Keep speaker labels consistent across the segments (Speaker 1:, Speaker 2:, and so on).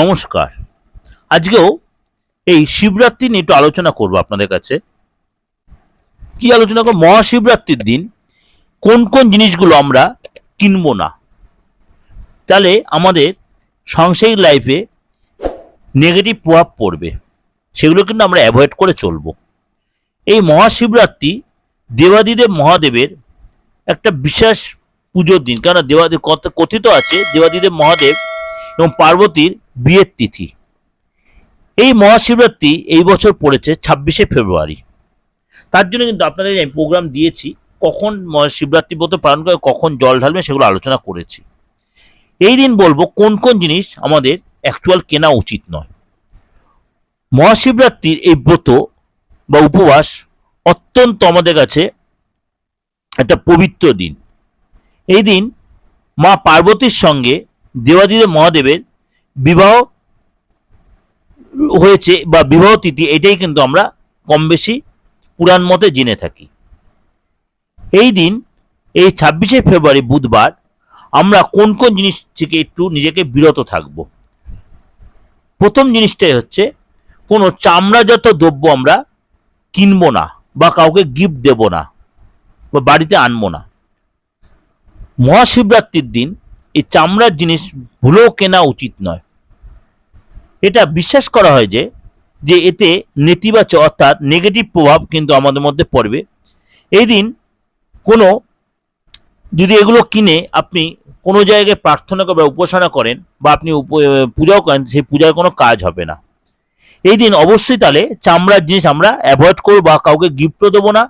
Speaker 1: নমস্কার। আজকেও এই শিবরাত্রি নিয়ে একটু আলোচনা করব আপনাদের কাছে। কি আলোচনা করব? মহাশিবরাত্রির দিন কোন কোন জিনিসগুলো আমরা কিনবো না? তাহলে আমাদের সাংসারিক লাইফে নেগেটিভ প্রভাব পড়বে। সেগুলো কিন্তু আমরা অ্যাভয়েড করে চলবো। এই মহাশিবরাত্রি দেবাদিদেব মহাদেবের একটা বিশেষ পুজোর দিন। কেননা দেবাদেব কথিত আছে, দেবাদিদেব মহাদেব এবং পার্বতীর বিয়ের তিথি। এই মহাশিবরাত্রি এই বছর পড়েছে ছাব্বিশে ফেব্রুয়ারি। তার জন্য কিন্তু আপনাদের আমি প্রোগ্রাম দিয়েছি, কখন শিবরাত্রি ব্রত পালন করে, কখন জল ঢালবে সেগুলো আলোচনা করেছি। এই দিন বলব কোন কোন জিনিস আমাদের অ্যাকচুয়াল কেনা উচিত নয়। মহাশিবরাত্রির এই ব্রত বা উপবাস অত্যন্ত আমাদের কাছে একটা পবিত্র দিন। এই দিন মা পার্বতীর সঙ্গে দেবাদিদেব মহাদেবের বিবাহ হয়েছে বা বিবাহ তিথি, এটাই কিন্তু আমরা কম বেশি পুরাণ মতে জেনে থাকি। এই দিন, এই ছাব্বিশে ফেব্রুয়ারি, বুধবার, আমরা কোন কোন জিনিস থেকে একটু নিজেকে বিরত থাকব? প্রথম জিনিসটাই হচ্ছে, কোনো চামড়াজাত দ্রব্য আমরা কিনবো না বা কাউকে গিফট দেব না বা বাড়িতে আনব না। মহাশিবরাত্রির দিন এই চামড়ার জিনিস ভুলেও কেনা উচিত নয়। এটা বিশ্বাস করা হয় যে যে এতে নেতিবাচক অর্থাৎ নেগেটিভ প্রভাব কিন্তু আমাদের মধ্যে পড়বে। এই দিন কোনো, যদি এগুলো কিনে আপনি কোনো জায়গায় প্রার্থনা বা উপাসনা করেন বা আপনি পূজাও করেন সেই পূজার কোনো কাজ হবে না। এই দিন অবশ্যই তাহলে চামড়ার জিনিস আমরা অ্যাভয়েড করব বা কাউকে গিফটও দেবো না,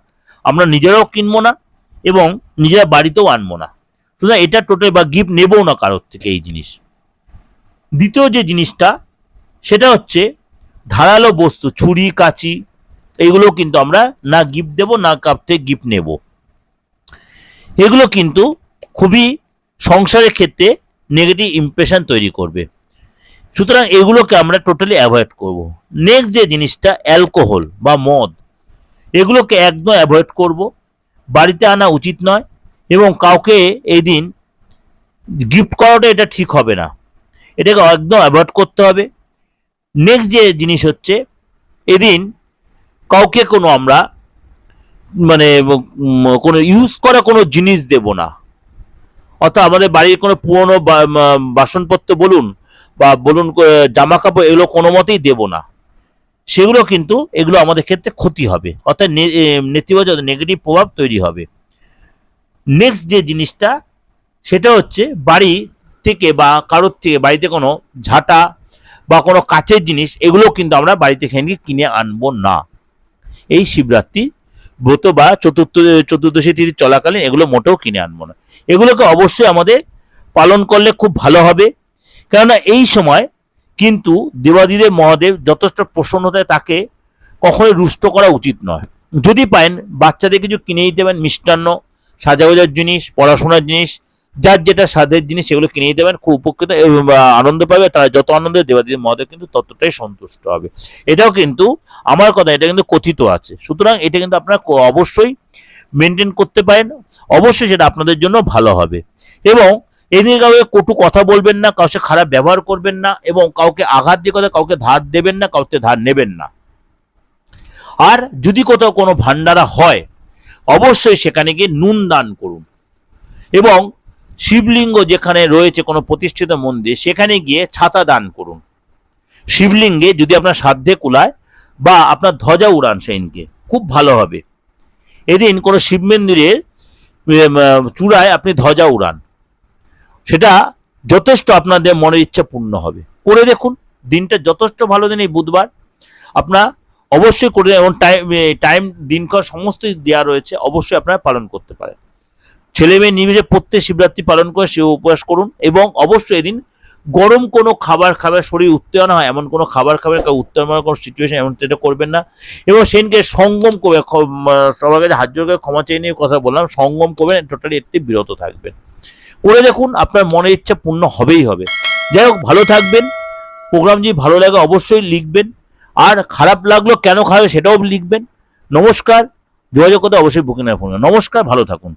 Speaker 1: আমরা নিজেরাও কিনবো না এবং নিজেরা বাড়িতেও আনব না। সুতরাং এটা টোটাল বা গিফট নেবও না কারোর থেকে এই জিনিস। দ্বিতীয় যে জিনিসটা, সেটা হচ্ছে ধারালো বস্তু, ছুরি, কাঁচি, এগুলো কিন্তু আমরা না গিফট দেব, না কাপ থেকে গিফট নেব। এগুলো কিন্তু খুবই সংসারের ক্ষেত্রে নেগেটিভ ইমপ্রেশন তৈরি করবে। সুতরাং এগুলোকে আমরা টোটালি অ্যাভয়েড করব। নেক্সট যে জিনিসটা অ্যালকোহল বা মদ, এগুলোকে একদম অ্যাভয়েড করব। বাড়িতে আনা উচিত নয়। এবং কাউকে এই দিন গিফট করাটা এটা ঠিক হবে না। এটাকে একদম অ্যাভয়েড করতে হবে। নেক্সট যে জিনিস হচ্ছে, এদিন কাউকে কোনো আমরা মানে কোনো ইউজ করা কোনো জিনিস দেব না। অর্থাৎ আমাদের বাড়ির কোনো পুরনো বাসনপত্র বলুন বা বলুন জামা কাপড় এগুলো কোনো মতেই দেব না। সেগুলো কিন্তু, এগুলো আমাদের ক্ষেত্রে ক্ষতি হবে। অর্থাৎ নেতিবাচক নেগেটিভ প্রভাব তৈরি হবে। নেক্সট যে জিনিসটা, সেটা হচ্ছে বাড়ি থেকে বা কারোর থেকে বাড়িতে কোনো ঝাঁটা বা কোনো কাচের জিনিস, এগুলো কিন্তু আমরা বাড়িতে থেকে কিনে আনব না। এই শিবরাত্রি ব্রত বা চতুর্থ, চতুর্দশী তিথি চলাকালীন এগুলো মোটেও কিনে আনব না। এগুলোকে অবশ্যই আমাদের পালন করলে খুব ভালো হবে। কেননা এই সময় কিন্তু দেবাদিদেব মহাদেব যথেষ্ট প্রসন্নতায় তাকে কখনোই রুষ্ট করা উচিত নয়। যদি পারেন, বাচ্চাদের কিছু কিনে দিতে পারেন, মিষ্টান্ন সাজাগোজার জিনিস, পড়াশোনার জিনিস, যার যেটা স্বাদের জিনিস সেগুলো কিনে দিতে পারেন, খুব উপকৃত এবং আনন্দ পাবে। তারা যত আনন্দ দেবাদিদেব মহাদেব কিন্তু ততটাই সন্তুষ্ট হবে। এটাও কিন্তু, আমার কথা, এটা কিন্তু কথিত আছে। সুতরাং এটা কিন্তু আপনারা অবশ্যই মেনটেন করতে পারেন। অবশ্যই সেটা আপনাদের জন্য ভালো হবে। এবং এ নিয়ে কাউকে কটু কথা বলবেন না, কাউকে খারাপ ব্যবহার করবেন না, এবং কাউকে আঘাত দিয়ে কথা, কাউকে ধার দেবেন না, কাউকে ধার নেবেন না। আর যদি কোথাও কোনো ভান্ডারা হয় অবশ্যই সেখানে গিয়ে নুন দান করুন। এবং শিবলিঙ্গ যেখানে রয়েছে কোনো প্রতিষ্ঠিত মন্দির, সেখানে গিয়ে ছাতা দান করুন। শিবলিঙ্গে যদি আপনার সাধ্যে কুলায় বা আপনার ধ্বজা উড়ান সেইদিনকে খুব ভালো হবে। এদিন কোনো শিব মন্দিরের চূড়ায় আপনি ধ্বজা উড়ান। সেটা যথেষ্ট আপনাদের মনের ইচ্ছা পূর্ণ হবে। করে দেখুন, দিনটা যথেষ্ট ভালো দিন এই বুধবার। আপনার অবশ্যই করে এবং টাইম টাইম দিনক্ষণ সমস্ত দেওয়া রয়েছে, অবশ্যই আপনারা পালন করতে পারেন। ছেলে মেয়ে নিমিষে প্রত্যেক শিবরাত্রি পালন করে সে উপবাস করুন এবং অবশ্যই এদিন গরম কোনো খাবার খাবার শরীর উত্তেজনা হয়, এমন কোনো খাবার খাবার উত্তেজনার কোনো সিচুয়েশন এমন এটা করবেন না। এবং সেদিনকে সঙ্গম করবে সবার কাছে হাত জোর ক্ষমা চেয়ে নিয়ে কথা বললাম, সঙ্গম করবেন টোটালি থেকে বিরত থাকবেন। করে দেখুন, আপনার মনের ইচ্ছা পূর্ণ হবেই হবে। যাই হোক, ভালো থাকবেন প্রোগ্রাম যদি ভালো লাগে অবশ্যই লিখবেন। আর খারাপ লাগল কেন খাবে সেটাও লিখবেন। নমস্কার, যোগাযোগ করতে অবশ্যই বুকিং ফোন নমস্কার, ভালো থাকুন।